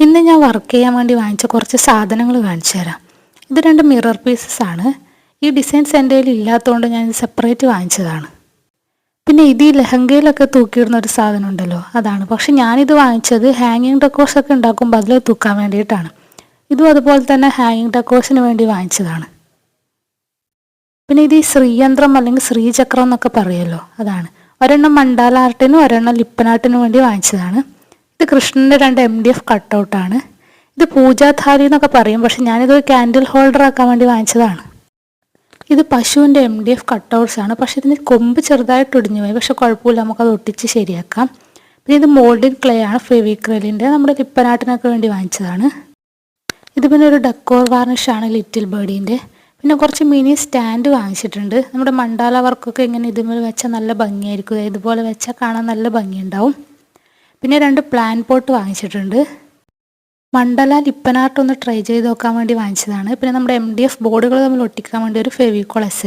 ഇന്ന് ഞാൻ വർക്ക് ചെയ്യാൻ വേണ്ടി വാങ്ങിച്ച കുറച്ച് സാധനങ്ങൾ കാണിച്ചു തരാം. ഇത് രണ്ട് മിറർ പീസസ് ആണ്. ഈ ഡിസൈൻസ് എന്റെ കയ്യിൽ ഇല്ലാത്തതുകൊണ്ട് ഞാൻ സെപ്പറേറ്റ് വാങ്ങിച്ചതാണ്. പിന്നെ ഇത് ഈ ലഹങ്കയിലൊക്കെ തൂക്കിയിടുന്ന ഒരു സാധനം ഉണ്ടല്ലോ അതാണ്. പക്ഷെ ഞാനിത് വാങ്ങിച്ചത് ഹാങ്ങിങ് ഡെക്കോർസ് ഒക്കെ ഉണ്ടാക്കുമ്പോൾ അതിൽ തൂക്കാൻ വേണ്ടിയിട്ടാണ്. ഇതും അതുപോലെ തന്നെ ഹാങ്ങിങ് ഡെക്കോഷന് വേണ്ടി വാങ്ങിച്ചതാണ്. പിന്നെ ഇത് ഈ ശ്രീയന്ത്രം അല്ലെങ്കിൽ ശ്രീചക്രം എന്നൊക്കെ പറയുമല്ലോ അതാണ്. ഒരെണ്ണം മണ്ടാല ആർട്ടിനും ഒരെണ്ണം ലിപ്പനാട്ടിനും വേണ്ടി വാങ്ങിച്ചതാണ്. ഇത് കൃഷ്ണന്റെ രണ്ട് എം ഡി എഫ് കട്ടൗട്ടാണ് ഇത് പൂജാധാരി എന്നൊക്കെ പറയും പക്ഷെ ഞാനിത് ക്യാൻഡിൽ ഹോൾഡർ ആക്കാൻ വേണ്ടി വാങ്ങിച്ചതാണ്. ഇത് പശുവിന്റെ എം ഡി എഫ് കട്ടൗട്ട്സ് ആണ്. പക്ഷെ ഇതിന് കൊമ്പ് ചെറുതായിട്ട് ഒടിഞ്ഞു പോയി. പക്ഷെ കുഴപ്പമില്ല നമുക്കത് ഒട്ടിച്ച് ശരിയാക്കാം. പിന്നെ ഇത് മോൾഡിൻ ക്ലേ ആണ് ഫെവിക്രലിന്റെ നമ്മുടെ ലിപ്പനാട്ടിനൊക്കെ വേണ്ടി വാങ്ങിച്ചതാണ്. ഇത് പിന്നെ ഒരു ഡെക്കോർ വാർണിഷ് ആണ് ലിറ്റിൽ ബേഡിന്റെ പിന്നെ കുറച്ച് മിനി സ്റ്റാൻഡ് വാങ്ങിച്ചിട്ടുണ്ട്. നമ്മുടെ മണ്ടാല വർക്കൊക്കെ ഇങ്ങനെ ഇതുമേൽ വെച്ചാൽ നല്ല ഭംഗിയായിരിക്കും. ഇതുപോലെ വെച്ചാൽ കാണാൻ നല്ല ഭംഗിയുണ്ടാവും. പിന്നെ രണ്ട് പ്ലാൻ പോട്ട് വാങ്ങിച്ചിട്ടുണ്ട്. മണ്ഡല ലിപ്പനാർട്ട് ഒന്ന് ട്രൈ ചെയ്ത് നോക്കാൻ വേണ്ടി വാങ്ങിച്ചതാണ്. പിന്നെ നമ്മുടെ എം ഡി എഫ് ബോർഡുകൾ തമ്മിൽ ഒട്ടിക്കാൻ വേണ്ടി ഒരു ഫെവിക്കോൾ എസ്